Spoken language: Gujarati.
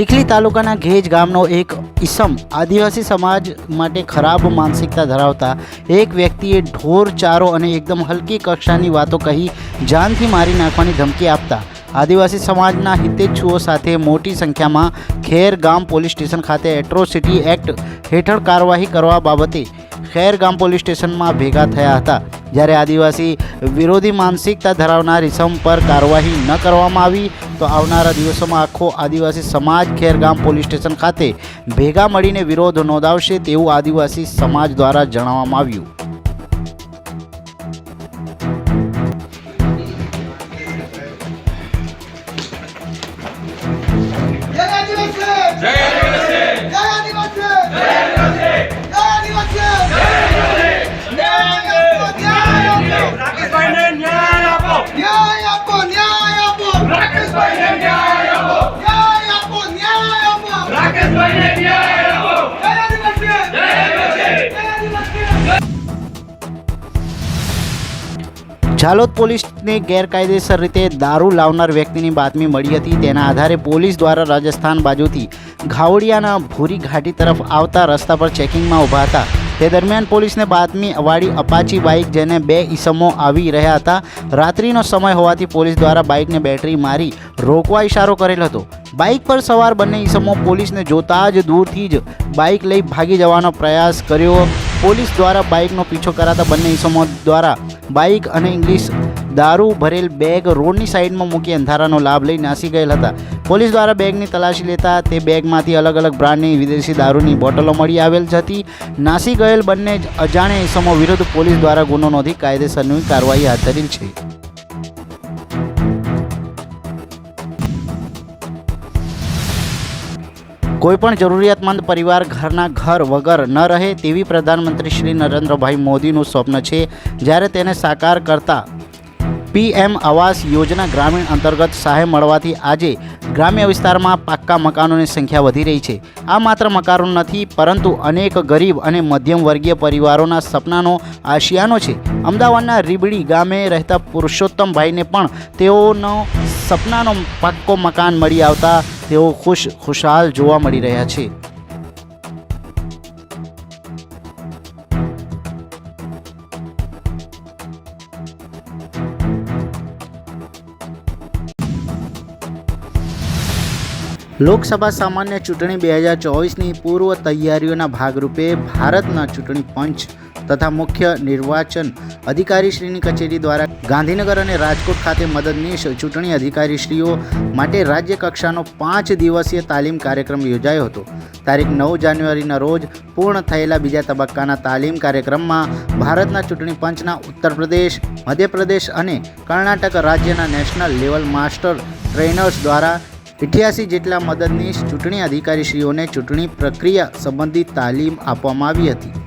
ચીખલી તાલુકાના ઘેજ ગામનો એક ઈસમ આદિવાસી સમાજ માટે ખરાબ માનસિકતા ધરાવતા એક વ્યક્તિએ ઢોર ચારો અને એકદમ હલકી કક્ષાની વાતો કહી જાનથી મારી નાખવાની ધમકી આપતા. આદિવાસી સમાજના હિતેચ્છુઓ સાથે મોટી સંખ્યામાં ખેર ગામ પોલીસ સ્ટેશન ખાતે એટ્રોસિટી એક્ટ હેઠળ કાર્યવાહી કરવા બાબતે ખેર ગામ પોલીસ સ્ટેશનમાં ભેગા થયા હતા. જ્યારે આદિવાસી વિરોધી માનસિકતા ધરાવનાર ઇસમ પર કાર્યવાહી ન કરવામાં આવી તો આવનારા દિવસોમાં આખો આદિવાસી સમાજ ખેરગામ પોલીસ સ્ટેશન ખાતે ભેગા મળીને વિરોધ નોંધાવશે તેવું આદિવાસી સમાજ દ્વારા જણાવવામાં આવ્યું. ઝાલોદ પોલીસને ગેરકાયદેસર રીતે દારૂ લાવનાર વ્યક્તિની બાતમી મળી હતી. તેના આધારે પોલીસ દ્વારા રાજસ્થાન બાજુથી ઘાવડિયાના ભૂરી ઘાટી તરફ આવતા રસ્તા પર ચેકિંગમાં ઊભા હતા. તે દરમિયાન પોલીસને બાતમી વાળી અપાચી બાઇક જેને બે ઈસમો આવી રહ્યા હતા. રાત્રિનો સમય હોવાથી પોલીસ દ્વારા બાઇકને બેટરી મારી રોકવા ઇશારો કરેલ હતો. બાઇક પર સવાર બંને ઈસમો પોલીસને જોતા જ દૂરથી જ બાઇક લઈ ભાગી જવાનો પ્રયાસ કર્યો પોલીસ દ્વારા બાઇકનો પીછો કરાતા બંને ઇસમો દ્વારા બાઇક અને ઇંગ્લિશ દારૂ ભરેલ બેગ રોડની સાઈડમાં મૂકી અંધારાનો લાભ લઈ નાસી ગયેલ હતા. પોલીસ દ્વારા બેગની તલાશી લેતા તે બેગમાંથી અલગ અલગ બ્રાન્ડની વિદેશી દારૂની બોટલો મળી આવેલ હતી નાસી ગયેલ બંને અજાણ્યા ઇસમો વિરુદ્ધ પોલીસ દ્વારા ગુનો નોંધી કાયદેસરની કાર્યવાહી હાથ ધરી છે. કોઈપણ જરૂરિયાતમંદ પરિવાર ઘરના ઘર વગર ન રહે તેવી પ્રધાનમંત્રી શ્રી નરેન્દ્રભાઈ મોદીનું સ્વપ્ન છે. જ્યારે તેને સાકાર કરતા પીએમ આવાસ યોજના ગ્રામીણ અંતર્ગત સહાય મળવાથી આજે ગ્રામ્ય વિસ્તારમાં પાક્કા મકાનોની સંખ્યા વધી રહી છે. આ માત્ર મકાનો નથી, પરંતુ અનેક ગરીબ અને મધ્યમ વર્ગીય પરિવારોના સપનાનો આશિયાનો છે. અમદાવાદના રીબડી ગામે રહેતા પુરુષોત્તમભાઈને પણ તેઓનો સપનાનો પાક્કો મકાન મળી આવતા તેઓ ખુશ, ખુશાલ જોવા મળી રહ્યા છે. લોકસભા સામાન્ય ચૂંટણી બે હજાર ચોવીસની પૂર્વ તૈયારીઓના ભાગરૂપે ભારતના ચૂંટણી પંચ તથા મુખ્ય નિર્વાચન અધિકારીશ્રીની કચેરી દ્વારા ગાંધીનગર અને રાજકોટ ખાતે મદદનીશ ચૂંટણી અધિકારીશ્રીઓ માટે રાજ્ય કક્ષાનો પાંચ દિવસીય તાલીમ કાર્યક્રમ યોજાયો હતો. તારીખ નવ જાન્યુઆરીના રોજ પૂર્ણ થયેલા બીજા તબક્કાના તાલીમ કાર્યક્રમમાં ભારતના ચૂંટણી પંચના ઉત્તર પ્રદેશ, મધ્યપ્રદેશ અને કર્ણાટક રાજ્યના નેશનલ લેવલ માસ્ટર ટ્રેનર્સ દ્વારા અઠ્યાસી જેટલા મદદનીશ ચૂંટણી અધિકારીશ્રીઓને ચૂંટણી પ્રક્રિયા સંબંધિત તાલીમ આપવામાં આવી હતી.